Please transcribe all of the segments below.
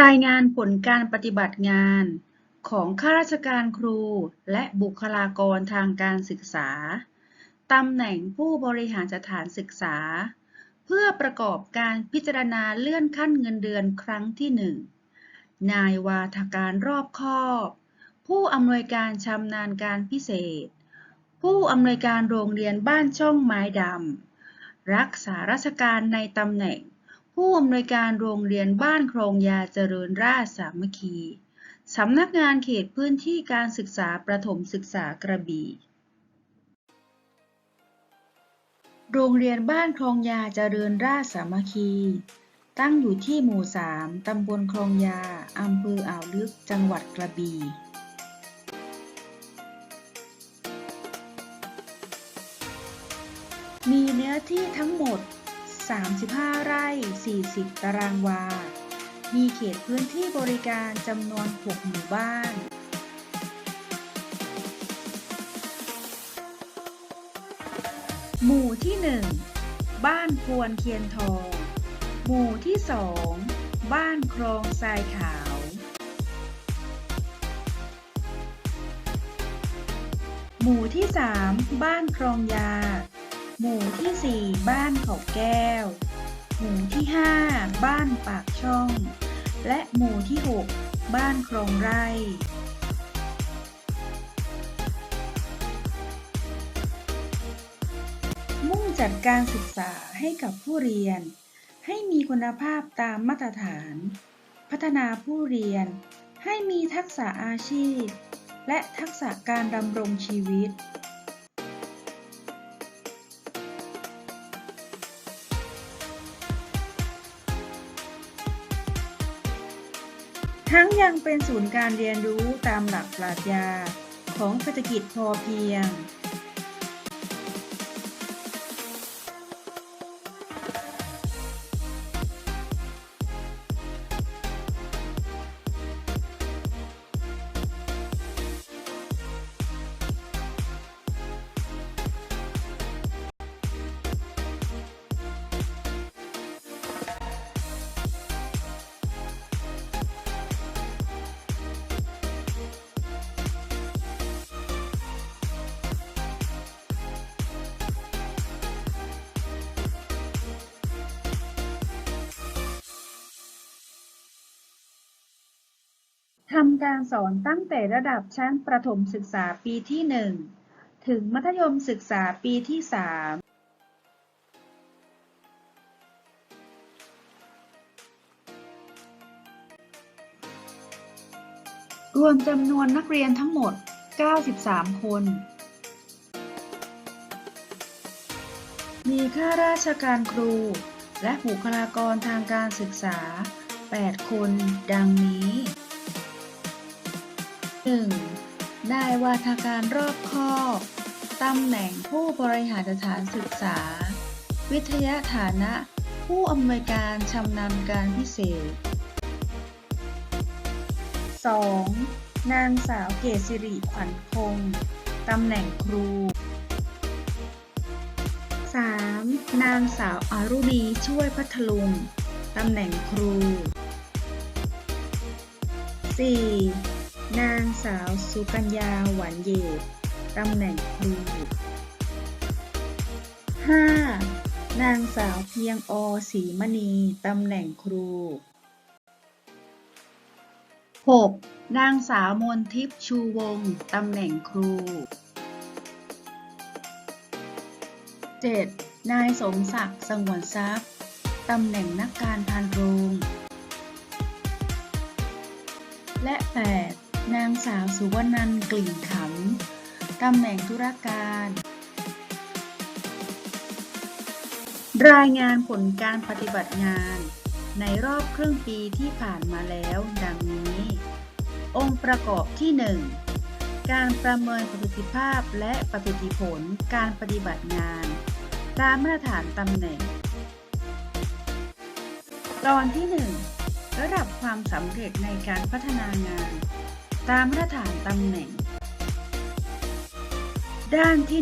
รายงานผลการปฏิบัติงานของข้าราชการครูและบุคลากรทางการศึกษา ตำแหน่งผู้บริหารสถานศึกษา เพื่อประกอบการพิจารณาเลื่อนขั้นเงินเดือนครั้งที่ 1 นายวาทการรอบคอบ ผู้อำนวยการชำนาญการพิเศษ ผู้อำนวยการโรงเรียนบ้านช่องไม้ดำ รักษาราชการในตำแหน่ง ผู้อำนวยการโรงเรียนบ้านโครงยาเจริญราษฎร์สามัคคีสำนักงานเขตพื้นที่การศึกษาประถมศึกษากระบี่ โรงเรียนบ้านคลองยาเจริญราษฎร์สามัคคี ตั้งอยู่ที่หมู่ 3 ตำบลคลองยา อำเภออ่าวลึก จังหวัดกระบี่ มีเนื้อที่ทั้งหมด 35 ไร่ 40 ตารางวา มีเขตพื้นที่บริการจำนวน 6 หมู่บ้านหมู่ที่ 1 บ้านพวนเคียนทอง หมู่ที่ 2 บ้านคลองทรายขาว หมู่ที่ 3 บ้านคลองยา หมู่ที่ 4 บ้านเขาแก้ว หมู่ที่ 5 บ้านปากช่อง และหมู่ที่ 6 บ้านคลองไร่มุ่งจัดการศึกษาให้กับผู้เรียน ให้มีคุณภาพตามมาตรฐาน พัฒนาผู้เรียน ให้มีทักษะอาชีพ และทักษะการดำรงชีวิต ทั้งยังเป็นศูนย์การเรียนรู้ตามหลักปรัชญาของเศรษฐกิจพอเพียง ทำการสอนตั้งแต่ระดับชั้นประถมศึกษาปีที่ 1 ถึงมัธยมศึกษาปีที่ 3รวมจำนวนนักเรียนทั้งหมด 93 คน มีข้าราชการครู และบุคลากรทางการศึกษา 8 คน ดังนี้ 1. นายวาทการรอบคอบตำแหน่งผู้บริหารสถานศึกษา วิทยาฐานะ ผู้อำนวยการชำนาญการพิเศษ 2. นางสาวเกศิริขวัญคงตำแหน่งครู 3. นางสาวอารุณีช่วยพัทลุง ตำแหน่งครู 4. นางสาวสุกัญญาหวานเยตตำแหน่งครู 5. นางสาวเพียงอศรีมณี ตำแหน่งครู 6. นางสาวมนทิพย์ชูวงศ์ตำแหน่งครู 7. นายสมศักดิ์สงวนทรัพย์ ตำแหน่งนักการพานโรง และ 8. นางสาวสุวรรณันกลิ่นขำตำแหน่งธุรการ รายงานผลการปฏิบัติงาน ในรอบครึ่งปีที่ผ่านมาแล้วดังนี้ องค์ประกอบที่ 1 การประเมินประสิทธิภาพและประสิทธิผลการปฏิบัติงาน ตามมาตรฐานตำแหน่ง ตอนที่ 1 ระดับความสำเร็จในการพัฒนางาน ตามมาตรฐานตำแหน่ง ด้านที่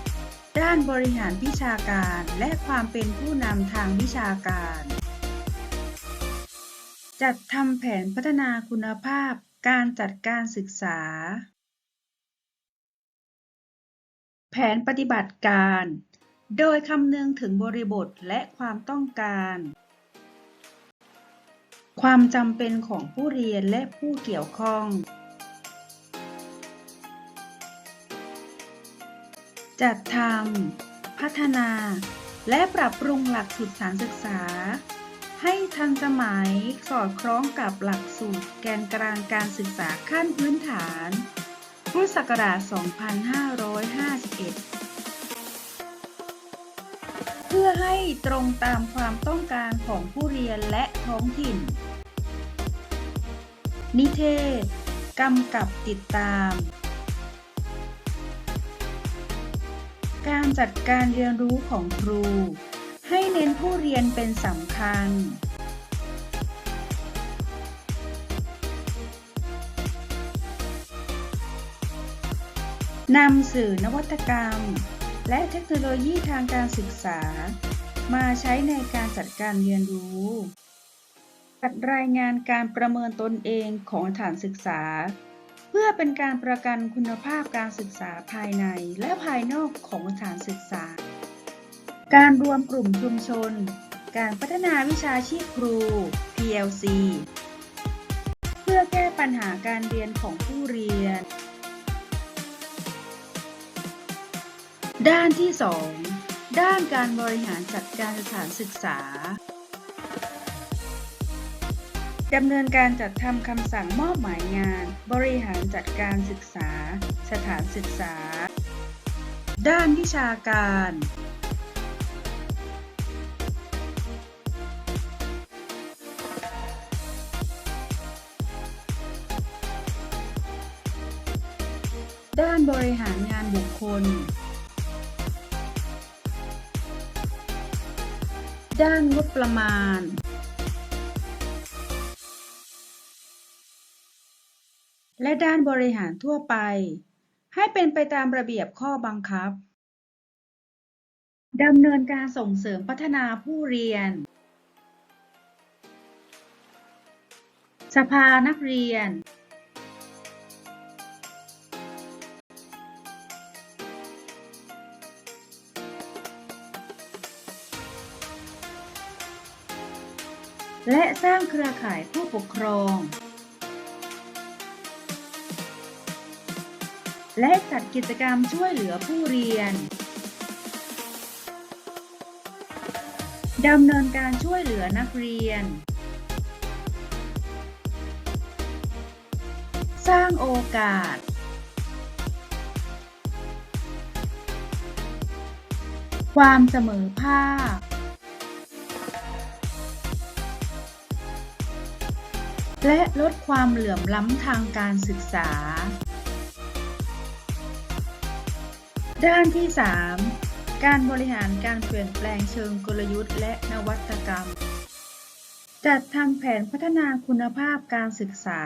1 ด้านบริหารวิชาการและความเป็นผู้นำทางวิชาการ จัดทำแผนพัฒนาคุณภาพการจัดการศึกษา แผนปฏิบัติการ โดยคำนึงถึงบริบทและความต้องการ ความจำเป็นของผู้เรียนและผู้เกี่ยวข้อง จัดทำพัฒนา และปรับปรุงหลักสูตรสารศึกษา ให้ทันสมัยสอดคล้องกับหลักสูตรแกนกลางการศึกษาขั้นพื้นฐาน พุทธศักราช 2551 ให้ตรงตามความต้องการของผู้เรียนและท้องถิ่น นิเทศ กำกับติดตาม การจัดการเรียนรู้ของครู ให้เน้นผู้เรียนเป็นสำคัญนำสื่อนวัตกรรม และเทคโนโลยีทางการศึกษา มาใช้ในการจัดการเรียนรู้ จัดรายงานการประเมินตนเองของสถานศึกษา เพื่อเป็นการประกันคุณภาพการศึกษาภายในและภายนอกของสถานศึกษา การรวมกลุ่มชุมชน การพัฒนาวิชาชีพครู PLC เพื่อแก้ปัญหาการเรียนของผู้เรียน ด้านที่ 2 ด้านการบริหารจัดการสถานศึกษาดำเนินการจัดทำคำสั่งมอบหมายงาน บริหารจัดการศึกษา สถานศึกษา ด้านวิชาการ ด้านบริหารงานบุคคล ด้านงบประมาณ และด้านบริหารทั่วไป ให้เป็นไปตามระเบียบข้อบังคับดำเนินการส่งเสริมพัฒนาผู้เรียน สภานักเรียน และสร้างเครือข่ายผู้ปกครอง และจัดกิจกรรมช่วยเหลือผู้เรียนดำเนินการช่วยเหลือนักเรียน สร้างโอกาส ความเสมอภาค และลดความเหลื่อมล้ำทางการศึกษา ด้านที่ 3 การบริหารการเปลี่ยนแปลงเชิงกลยุทธ์และนวัตกรรม จัดทำแผนพัฒนาคุณภาพการศึกษา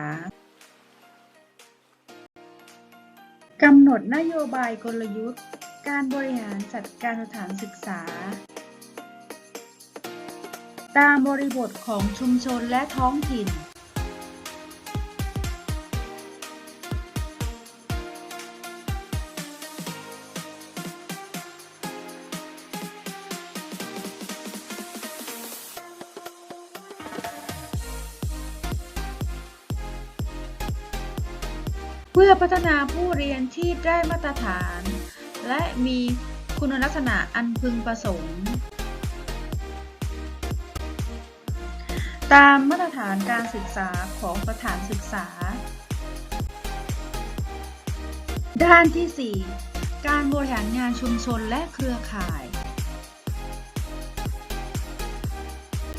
กำหนดนโยบายกลยุทธ์ การบริหารจัดการสถานศึกษา ตามบริบทของชุมชนและท้องถิ่น เพื่อพัฒนาผู้เรียนที่ได้มาตรฐาน และมีคุณลักษณะอันพึงประสงค์ ตามมาตรฐานการศึกษาของสถานศึกษา ด้านที่ 4 การบริหารงานชุมชนและเครือข่าย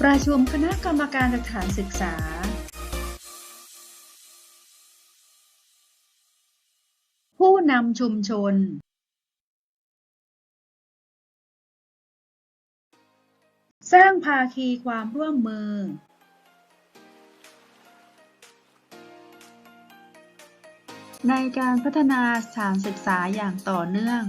ประชุมคณะกรรมการสถานศึกษา นำชุมชนสร้างภาคีความร่วมมือ ในการพัฒนาสถานศึกษาอย่างต่อเนื่อง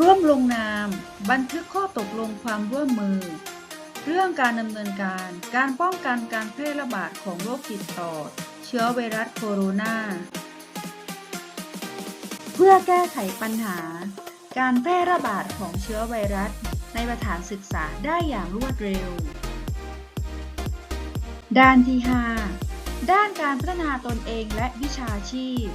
ร่วมลงนาม บันทึกข้อตกลงความร่วมมือ เรื่องการดำเนินการการป้องกันการแพร่ระบาดของโรคติดต่อ ชื้อไวรัสโคโรนาเพื่อแก้ไขปัญหา การแพร่ระบาดของเชื้อไวรัสในสถานศึกษาได้อย่างรวดเร็ว ด้านที่ 5 ด้านการพัฒนาตนเองและวิชาชีพ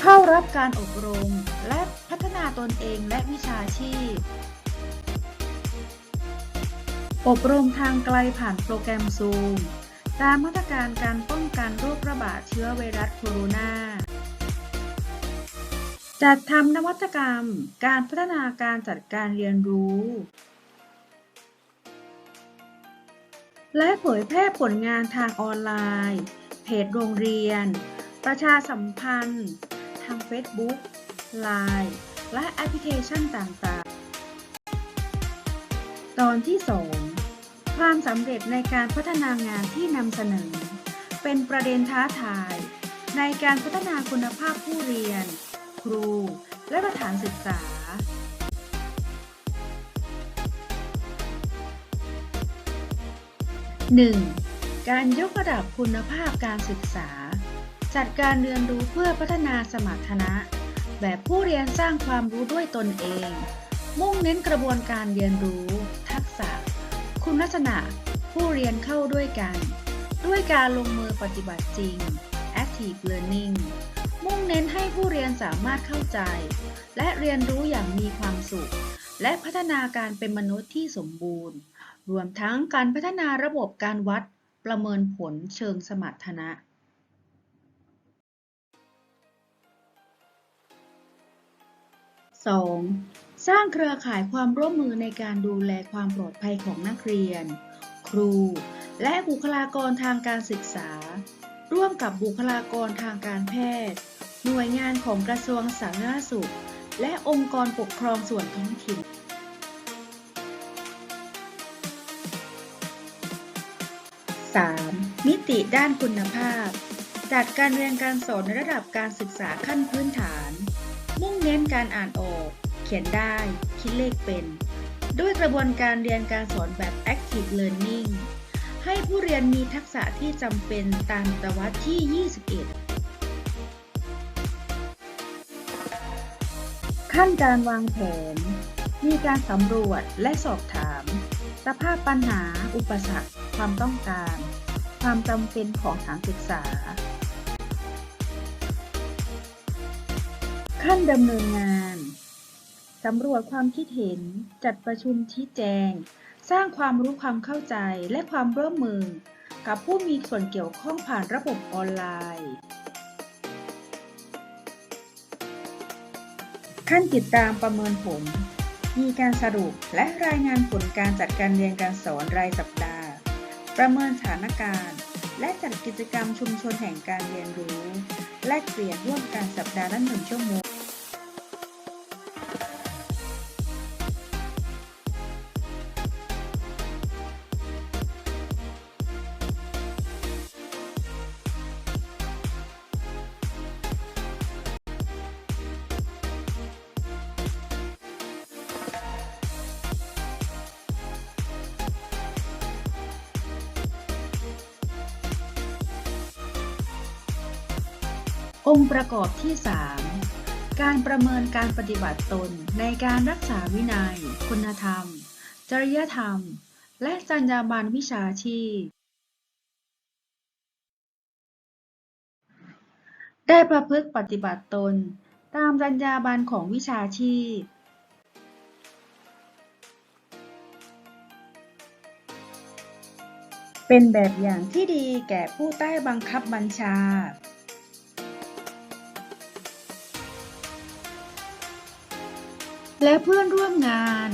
เข้ารับการอบรมและพัฒนาตนเองและวิชาชีพ อบรมทางไกลผ่านโปรแกรมซูมตามมาตรการการป้องกันโรคระบาดเชื้อไวรัสโคโรนา จัดทำนวัตกรรม การพัฒนาการจัดการเรียนรู้ และเผยแพร่ผลงานทางออนไลน์ เพจโรงเรียน ประชาสัมพันธ์ ทาง Facebook Line และแอปพลิเคชันต่างๆ ตอนที่ 2 ความสำเร็จในการพัฒนางานที่นำเสนอ เป็นประเด็นท้าทาย ในการพัฒนาคุณภาพผู้เรียน ครู และสถานศึกษา 1. การยกระดับคุณภาพการศึกษา จัดการเรียนรู้เพื่อพัฒนาสมรรถนะ แบบผู้เรียนสร้างความรู้ด้วยตนเอง มุ่งเน้นกระบวนการเรียนรู้ ทักษะ คุณลักษณะผู้เรียนเข้าด้วยกัน ด้วยการลงมือปฏิบัติจริง active learning มุ่งเน้นให้ผู้เรียนสามารถเข้าใจ และเรียนรู้อย่างมีความสุข และพัฒนาการเป็นมนุษย์ที่สมบูรณ์ รวมทั้งการพัฒนาระบบการวัดประเมินผลเชิงสมรรถนะ 2. สร้างเครือข่ายความร่วมมือในการดูแลความปลอดภัยของนักเรียน ครู และบุคลากรทางการศึกษา ร่วมกับบุคลากรทางการแพทย์ หน่วยงานของกระทรวงสาธารณสุข และองค์กรปกครองส่วนท้องถิ่น 3. มิติด้านคุณภาพ จัดการเรียนการสอนในระดับการศึกษาขั้นพื้นฐาน มุ่งเน้นการอ่านออก ขียนได้ คิดเลขเป็น ด้วยกระบวนการเรียนการสอนแบบ active learning ให้ผู้เรียนมีทักษะที่จำเป็นตามตวัดที่ 21 ขั้นการวางแผน มีการสำรวจและสอบถาม สภาพปัญหา อุปสรรค ความต้องการ ความจำเป็นของสถานศึกษา ขั้นดำเนินงาน สำรวจความคิดเห็น จัดประชุมชี้แจง สร้างความรู้ความเข้าใจและความร่วมมือ กับผู้มีส่วนเกี่ยวข้องผ่านระบบออนไลน์ ขั้นติดตามประเมินผล มีการสรุปและรายงานผลการจัดการเรียนการสอนรายสัปดาห์ ประเมินสถานการณ์ และจัดกิจกรรมชุมชนแห่งการเรียนรู้ แลกเปลี่ยนร่วมกันสัปดาห์ละหนึ่งชั่วโมง องค์ประกอบที่ 3 การประเมินการปฏิบัติตนในการรักษาวินัย คุณธรรม จริยธรรม และจรรยาบรรณวิชาชีพ ได้ประพฤติปฏิบัติตน ตามจรรยาบรรณของวิชาชีพเป็นแบบอย่างที่ดีแก่ผู้ใต้บังคับบัญชา และเพื่อนร่วมงาน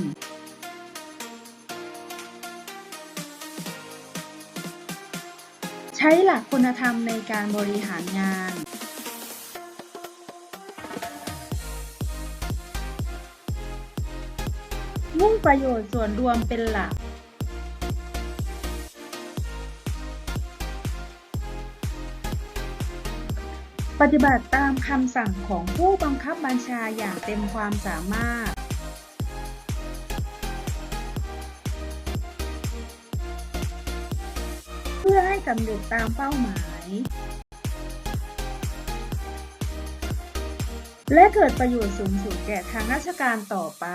ใช้หลักคุณธรรมในการบริหารงาน มุ่งประโยชน์ส่วนรวมเป็นหลัก ฏิบัติตามคำสั่งของผู้บังคับบัญชาอย่างเต็มความสามารถ เพื่อให้สำเร็จตามเป้าหมาย และเกิดประโยชน์สูงสุดแก่ทางราชการต่อไป